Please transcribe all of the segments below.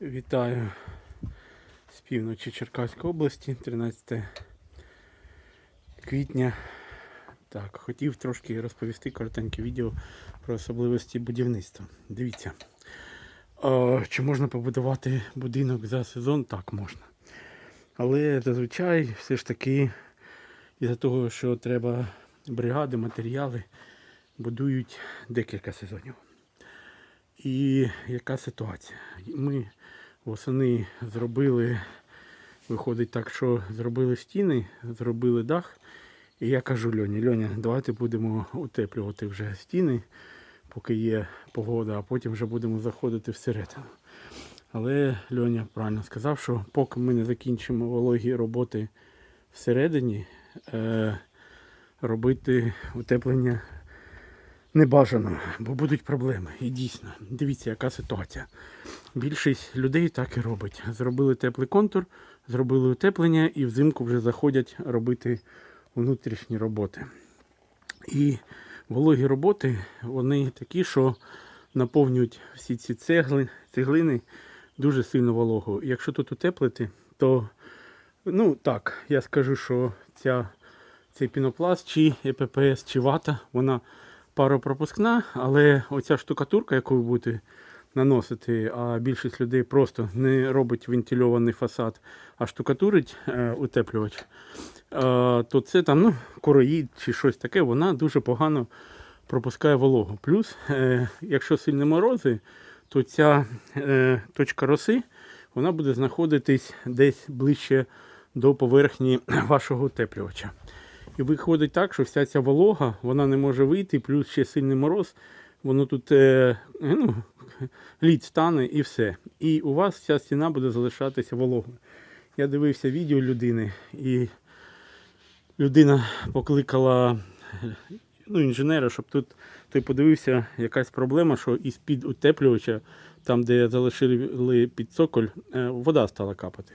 Вітаю з півночі Черкаської області, 13 квітня. Так, хотів трошки розповісти коротеньке відео про особливості будівництва. Дивіться, е, чи можна побудувати будинок за сезон? Так, можна. Але зазвичай все ж таки, із-за того, що треба бригади, матеріали, будують декілька сезонів. І яка ситуація? Ми восени зробили, виходить так, що зробили стіни, зробили дах. І я кажу Льоні, Льоня, давайте будемо утеплювати вже стіни, поки є погода, а потім вже будемо заходити всередину. Але Льоня правильно сказав, що поки ми не закінчимо вологі роботи всередині, е, робити утеплення не бажано, бо будуть проблеми. І дійсно, дивіться, яка ситуація. Більшість людей так і робить. Зробили теплий контур, зробили утеплення і взимку вже заходять робити внутрішні роботи. І вологі роботи, вони такі, що наповнюють всі ці цегли, цеглини дуже сильно вологою. Якщо тут утеплити, то ну так, я скажу, що ця, цей пінопласт, чи ЕППС, чи вата, вона паропропускна, але оця штукатурка, яку ви будете наносити, а більшість людей просто не робить вентильований фасад, а штукатурить е, утеплювач, е, то це там ну, короїд чи щось таке, вона дуже погано пропускає вологу. Плюс, е, якщо сильні морози, то ця точка роси вона буде знаходитись десь ближче до поверхні вашого утеплювача. І виходить так, що вся ця волога вона не може вийти, плюс ще сильний мороз, воно тут е, ну, лід стане і все. І у вас ця стіна буде залишатися вологою. Я дивився відео людини, і людина покликала ну, інженера, щоб тут той подивився, якась проблема, що із-під утеплювача, там, де залишили під цоколь, е, вода стала капати.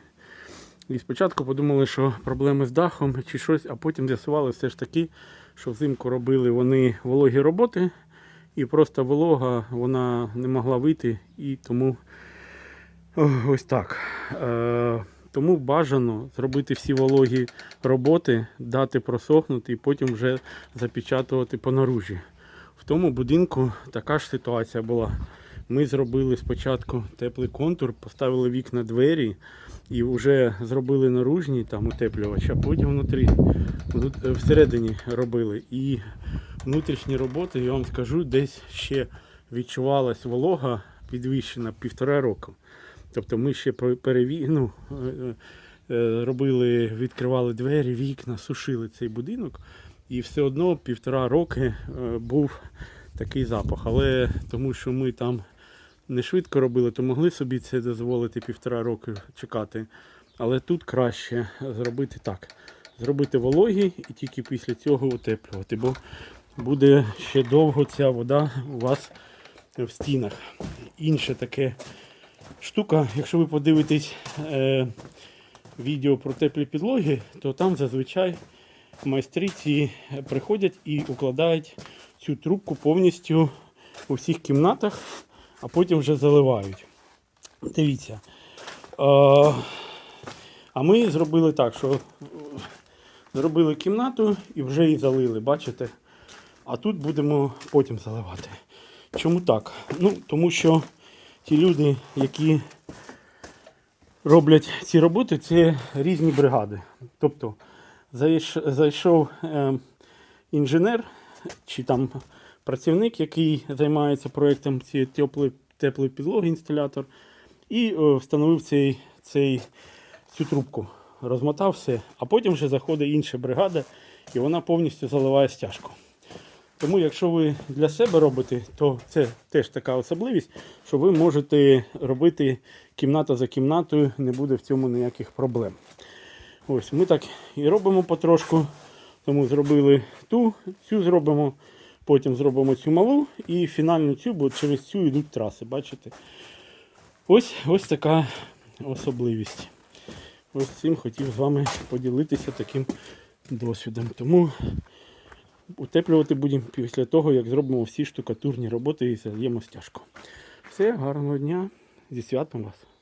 І спочатку подумали, що проблеми з дахом чи щось, а потім з'ясували все ж таки, що взимку робили вони вологі роботи, і просто волога вона не могла вийти, і тому ось так. Е, тому бажано зробити всі вологі роботи, дати просохнути і потім вже запечатувати по наружі. В тому будинку така ж ситуація була. Ми зробили спочатку теплий контур, поставили вікна двері і вже зробили наружні там утеплювач, а потім внутрі, е, всередині робили. І внутрішні роботи, я вам скажу, десь ще відчувалась волога підвищена півтора року. Тобто ми ще переві... ну, е, е, робили, відкривали двері, вікна, сушили цей будинок. І все одно півтора роки був такий запах. Але тому що ми там не швидко робили, то могли собі це дозволити півтора роки чекати. Але тут краще зробити так. Зробити вологі і тільки після цього утеплювати, бо буде ще довго ця вода у вас в стінах. Інше таке штука, якщо ви подивитесь е, відео про теплі підлоги, то там зазвичай майстри ці приходять і укладають цю трубку повністю у всіх кімнатах, а потім вже заливають. Дивіться. Е, а ми зробили так, що е, зробили кімнату і вже її залили, бачите? А тут будемо потім заливати. Чому так? Ну, тому що ті люди, які роблять ці роботи, це різні бригади. Тобто зайшов е, інженер чи там працівник, який займається проєктом цієї теплої, теплої підлоги, інсталятор, і е, встановив цей, цей, цю трубку, розмотав все, а потім вже заходить інша бригада і вона повністю заливає стяжку. Тому, якщо ви для себе робите, то це теж така особливість, що ви можете робити кімната за кімнатою, не буде в цьому ніяких проблем. Ось ми так і робимо потрошку. Тому зробили ту, цю зробимо, потім зробимо цю малу і фінальну цю, бо через цю йдуть траси, бачите? Ось, ось така особливість. Ось цим хотів з вами поділитися таким досвідом. Тому утеплювати будемо після того, як зробимо всі штукатурні роботи і зальємо стяжку. Все, гарного дня. Зі святом вас.